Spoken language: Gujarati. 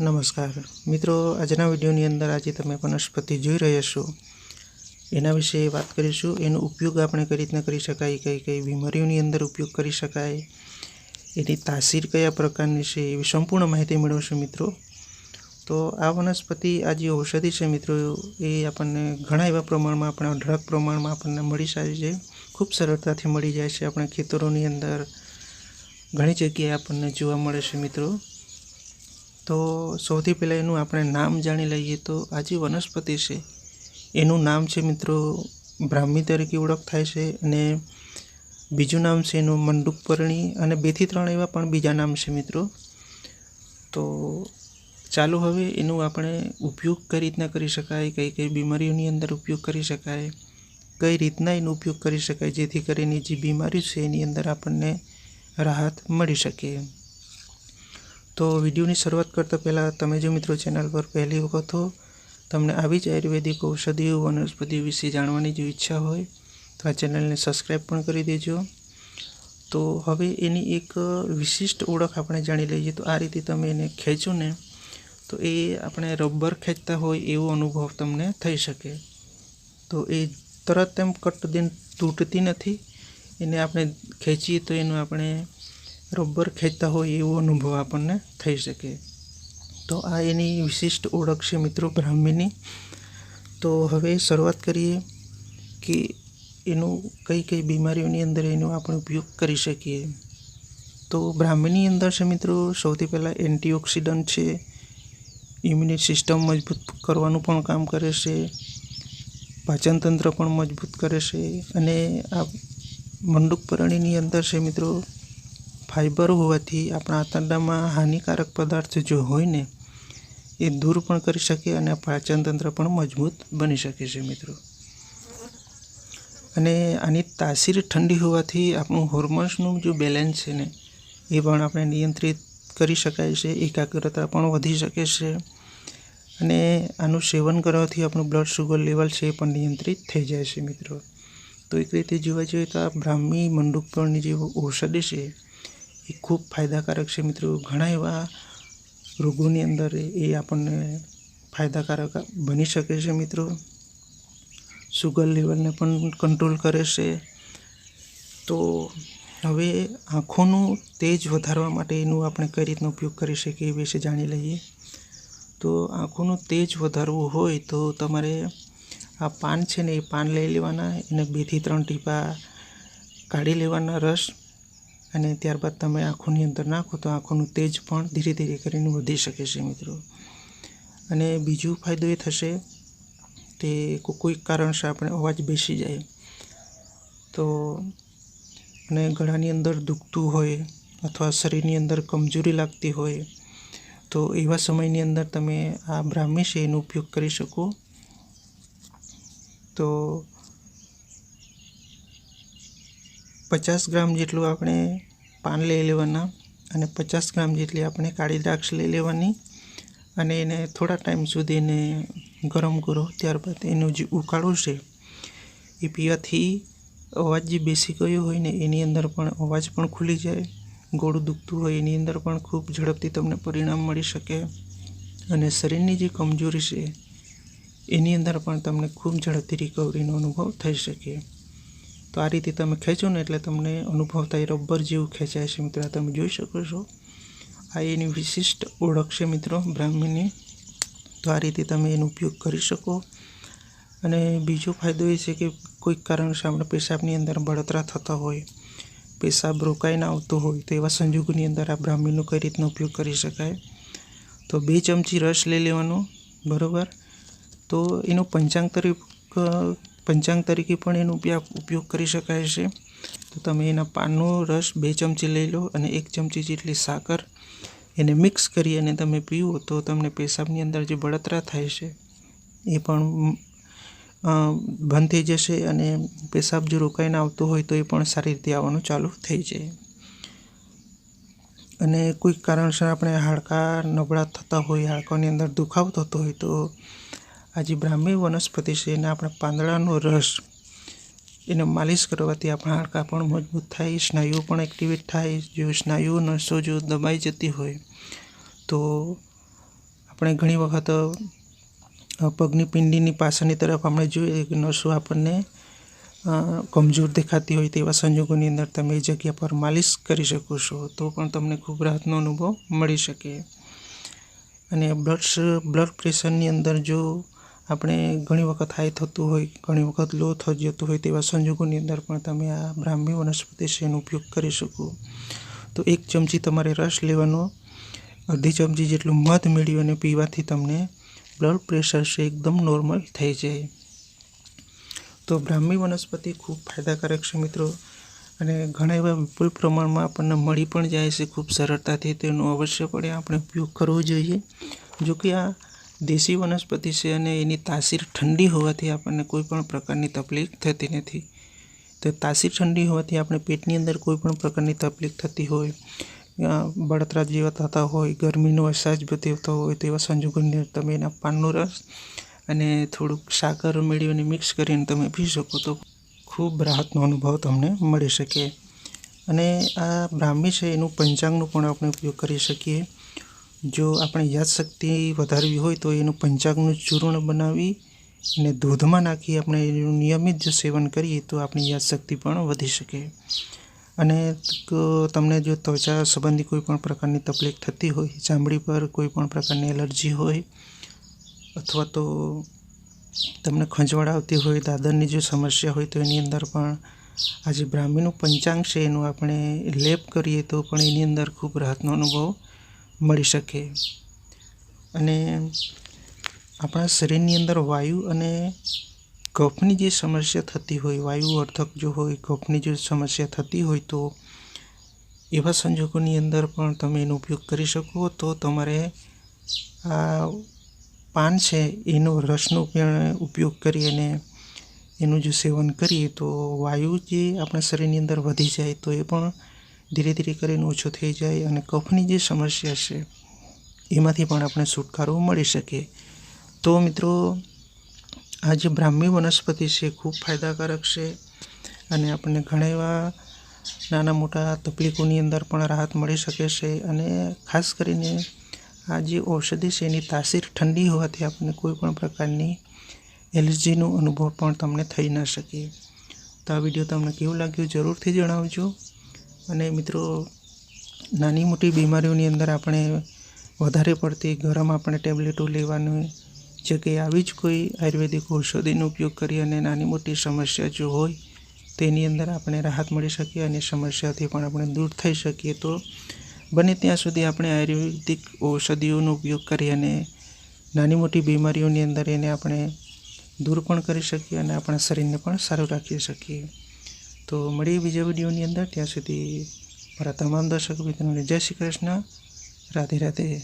નમસ્કાર. મિત્રો, આજના વિડીયોની અંદર આજે તમે વનસ્પતિ જોઈ રહ્યા છો. એના વિશે વાત કરીશું. એનો ઉપયોગ આપણે કઈ રીતના કરી શકાય, કઈ કઈ બીમારીઓની અંદર ઉપયોગ કરી શકાય, એની તાસીર કયા પ્રકારની છે, એવી સંપૂર્ણ માહિતી મેળવશું મિત્રો. તો આ વનસ્પતિ આ જે ઔષધિ છે મિત્રો, એ આપણને ઘણા એવા પ્રમાણમાં, આપણા ડ્રગ પ્રમાણમાં આપણને મળી જાય છે. ખૂબ સરળતાથી મળી જાય છે. આપણા ખેતરોની અંદર ઘણી જગ્યાએ આપણને જોવા મળે છે મિત્રો. તો સૌથી પહેલાં એનું આપણે નામ જાણી લઈએ તો આ જે વનસ્પતિ છે. એનું નામ છે મિત્રો બ્રાહ્મી તરીકે ઓળખ થાય છે અને બીજું નામ છે એનું મંડુકપર્ણી અને બેથી ત્રણ એવા પણ બીજા નામ છે મિત્રો. તો ચાલો હવે એનું આપણે ઉપયોગ કઈ રીતના કરી શકાય, કઈ કઈ બીમારીઓની અંદર ઉપયોગ કરી શકાય, કઈ રીતના એનો ઉપયોગ કરી શકાય જેથી કરીને જે બીમારી છે એની અંદર આપણને રાહત મળી શકે. તો વિડીયોની શરૂઆત કરતાં પહેલાં તમે જો મિત્રો ચેનલ પર પહેલી વખત હો, તમને આવી જ આયુર્વેદિક ઔષધિઓ વનસ્પતિ વિશે જાણવાની જો ઈચ્છા હોય, તો આ ચેનલને સબસ્ક્રાઈબ પણ કરી દેજો. તો હવે એની એક વિશિષ્ટ ઓળખ આપણે જાણી લઈએ તો આ રીતે તમે એને ખેંચો ને, તો એ આપણે રબર ખેંચતા હોય એવો અનુભવ તમને થઈ શકે. તો એ તરત એમ કટ દિન તૂટતી નથી, એને આપણે ખેંચીએ તો એનું આપણે રબર ખેંચતા હોય એવો અનુભવ આપણને થઈ શકે. તો આ એની વિશિષ્ટ ઓળખ છે મિત્રો બ્રાહ્મીની. તો હવે શરૂઆત કરીએ કે એનું કઈ કઈ બીમારીઓની અંદર એનો આપણે ઉપયોગ કરી શકીએ. તો બ્રાહ્મીની અંદર છે મિત્રો, સૌથી પહેલાં એન્ટીઓક્સિડન્ટ છે, ઇમ્યુનિટી સિસ્ટમ મજબૂત કરવાનું પણ કામ કરે છે, પાચનતંત્ર પણ મજબૂત કરે છે અને આ મંડુક પરણીની અંદર છે મિત્રો ફાઈબર હોવાથી આપણા આંતરડામાં હાનિકારક પદાર્થ જો હોય ને, એ દૂર પણ કરી શકે અને પાચનતંત્ર પણ મજબૂત બની શકે છે મિત્રો. અને આની તાસીર ઠંડી હોવાથી આપણું હોર્મોન્સનું જો બેલેન્સ છે ને, એ પણ આપણે નિયંત્રિત કરી શકાય છે, એકાગ્રતા પણ વધી શકે છે. અને આનું સેવન કરવાથી આપણું બ્લડ શુગર લેવલ છે એ પણ નિયંત્રિત થઈ જાય છે મિત્રો. તો એક રીતે જોવા જઈએ તો આ બ્રાહ્મી મંડુકપણની જે ઔષધિ છે એ ખૂબ ફાયદાકારક છે મિત્રો. ઘણા એવા રોગોની અંદર એ આપણને ફાયદાકારક બની શકે છે મિત્રો. સુગર લેવલને પણ કંટ્રોલ કરે છે. તો હવે આંખોનું તેજ વધારવા માટે એનું આપણે કઈ રીતનો ઉપયોગ કરી શકીએ એ વિશે જાણી લઈએ. તો આંખોનું તેજ વધારવું હોય તો તમારે આ પાન છે ને એ પાન લઈ લેવાના. એને બેથી ત્રણ ટીપા કાઢી લેવાના રસ. અને ત્યારબાદ તમે આંખોની અંદર નાખો તો આંખોનું તેજ પણ ધીરે ધીરે કરીને વધી શકે છે મિત્રો. અને બીજું ફાયદો એ થશે તે કોઈક કારણસર આપણે અવાજ બેસી જાય. તો અને ગળાની અંદર દુખતું હોય અથવા શરીરની અંદર કમજોરી લાગતી હોય તો એવા સમયની અંદર તમે આ બ્રાહ્મી એનો ઉપયોગ કરી શકો. તો પચાસ ગ્રામ જેટલું આપણે પાન લઈ લેવાના અને પચાસ ગ્રામ જેટલી આપણે કાળી દ્રાક્ષ લઈ લેવાની અને એને થોડા ટાઈમ સુધી એને ગરમ કરો. ત્યારબાદ એનો જે ઉકાળો છે, એ પીવાથી અવાજ જે બેસી ગયો હોય ને એની અંદર પણ અવાજ પણ ખુલી જાય. ગોળું દુખતું હોય એની અંદર પણ ખૂબ ઝડપથી તમને પરિણામ મળી શકે અને શરીરની જે કમજોરી છે, એની અંદર પણ તમને ખૂબ ઝડપથી રિકવરીનો અનુભવ થઈ શકે. તો આ રીતે તમે ખેંચો ને એટલે તમને અનુભવ થાય, રબર જેવું ખેંચાય છે મિત્રો. તમે જોઈ શકો છો. આ એની વિશિષ્ટ ઓળખ છે મિત્રો બ્રાહ્મીની તો આ રીતે તમે એનો ઉપયોગ કરી શકો. અને બીજો ફાયદો એ છે કે કોઈક કારણસર આપણે પેશાબની અંદર બળતરા થતા હોય, પેશાબ રોકાઈને આવતો હોય, તો એવા સંજોગોની અંદર આ બ્રાહ્મીનો કઈ રીતનો ઉપયોગ કરી શકાય? તો બે ચમચી રસ લઈ લેવાનો, બરાબર? તો એનો પંચાંગ તરીકે પંચાંગ તરીકે પણ એનો ઉપયોગ કરી શકાય છે. તો તમે એના પાનનો રસ બે ચમચી લઈ લો અને એક ચમચી જેટલી સાકર એને મિક્સ કરી અને તમે પીવો તો તમને પેશાબની અંદર જે બળતરા થાય છે, એ પણ બંધ થઈ જશે અને પેશાબ જો રોકાઈને આવતો હોય તો એ પણ સારી રીતે આવવાનું ચાલુ થઈ જાય. અને કોઈક કારણસર આપણે હાડકાં નબળા થતા હોય, હાડકાની અંદર દુખાવ થતો હોય તો આ જે બ્રાહ્મી વનસ્પતિ છે એને આપણે પાંદડાનો રસ. એને માલિશ કરવાથી આપણા હાડકાં પણ મજબૂત થાય, સ્નાયુઓ પણ એક્ટિવેટ થાય. જો સ્નાયુઓ નસો, જો દબાઈ જતી હોય, તો આપણે ઘણી વખત પગની પિંડીની પાછળની તરફ આપણે જોઈએ કે નસો આપણને કમજોર દેખાતી હોય તેવા સંજોગોની અંદર તમે એ જગ્યા પર માલિશ કરી શકો છો, તો પણ તમને ખૂબ રાહતનો અનુભવ મળી શકે. અને બ્લડ બ્લડ પ્રેશરની અંદર જો આપણે ઘણી વખત હાઈ થતું હોય, ઘણી વખત લો થઈ જતું હોય તેવા સંજોગોની અંદર પણ તમે આ બ્રાહ્મી વનસ્પતિ એનો ઉપયોગ કરી શકો. તો એક ચમચી તમારે રસ લેવાનો, અડધી ચમચી જેટલું મધ મેળવી અને પીવાથી તમને બ્લડ પ્રેશર છે એકદમ નોર્મલ થઈ જાય. તો બ્રાહ્મી વનસ્પતિ ખૂબ ફાયદાકારક છે મિત્રો, અને ઘણા એવા વિપુલ પ્રમાણમાં આપણને મળી પણ જાય છે ખૂબ સરળતાથી, તેનો અવશ્યપણે આપણે ઉપયોગ કરવો જોઈએ. જો કે આ દેશી વનસ્પતિ છે અને એની તાસીર ઠંડી હોવાથી આપણને કોઈ પણ પ્રકારની તકલીફ થતી નથી. તો તાસીર ઠંડી હોવાથી આપણે પેટની અંદર કોઈ પણ પ્રકારની તકલીફ થતી હોય બળતરા જેવા થતા હોય, ગરમીનો અહેસાસ થતો હોય તેવા સંજોગોની તમે એના પાનનો રસ અને થોડુંક સાકર મેળવીને મિક્સ કરીને તમે પી શકો તો ખૂબ રાહતનો અનુભવ તમને મળી શકે. અને આ બ્રાહ્મી છે એનું પંચાંગનો પણ આપણે ઉપયોગ કરી શકીએ. જો આપણે યાદશક્તિ વધારવી હોય તો એનું પંચાંગનું ચૂર્ણ બનાવી અને દૂધમાં નાખી આપણે એનું નિયમિત જો સેવન કરીએ તો આપણી યાદશક્તિ પણ વધી શકે. અને તમને જો ત્વચા સંબંધી કોઈ પણ પ્રકારની તકલીફ થતી હોય, ચામડી પર કોઈ પણ પ્રકારની એલર્જી હોય, અથવા તો તમને ખંજવાળ આવતી હોય, દાદરની જો સમસ્યા હોય તો એની અંદર પણ આ જે બ્રાહ્મીનું પંચાંગ છે એનું આપણે લેપ કરીએ તો પણ એની અંદર ખૂબ રાહતનો અનુભવ મળી શકે. અને આપણા શરીરની અંદર વાયુ અને કફની જે સમસ્યા થતી હોય, વાયુ અર્થક જો હોય, કફની જો સમસ્યા થતી હોય તો એવા સંજોગોની અંદર પણ તમે એનો ઉપયોગ કરી શકો. તો તમારે આ પાન છે એનો રસનો ઉપયોગ કરી અને એનું જો સેવન કરીએ તો વાયુ જે આપણા શરીરની અંદર વધી જાય તો એ પણ ધીરે ધીરે કરીને ઓછો થઈ જાય અને કફની જે સમસ્યા છે, એમાંથી પણ આપણે છુટકારો મળી શકે. તો મિત્રો આ જે બ્રાહ્મી વનસ્પતિ છે, ખૂબ ફાયદાકારક છે અને આપણને ઘણા એવા નાના મોટા તકલીફોની અંદર પણ રાહત મળી શકે છે અને ખાસ કરીને આ જે ઔષધિ છે, એની તાસીર ઠંડી હોવાથી આપણને કોઈ પણ પ્રકારની એલર્જીનો અનુભવ પણ તમને થઈ ન શકે. તો આ વીડિયો તમને કેવું લાગ્યું જરૂરથી જણાવજો. અને મિત્રો, નાની મોટી બીમારીઓની અંદર આપણે વધારે પડતી ગરમ આપણે ટેબ્લેટો લેવાની જગ્યાએ આવી જ કોઈ આયુર્વેદિક ઔષધિનો ઉપયોગ કરી અને નાની મોટી સમસ્યા જો હોય, તેની અંદર આપણે રાહત મળી શકીએ અને સમસ્યાથી પણ આપણે દૂર થઈ શકીએ. તો બને ત્યાં સુધી આપણે આયુર્વેદિક ઔષધિઓનો ઉપયોગ કરી અને નાની મોટી બીમારીઓની અંદર એને આપણે દૂર પણ કરી શકીએ અને આપણા શરીરને પણ સારું રાખી શકીએ. તો મળીએ બીજા વિડીયોની અંદર. ત્યાં સુધી મારા તમામ દર્શક મિત્રોને જય શ્રી કૃષ્ણ. રાધે રાધે.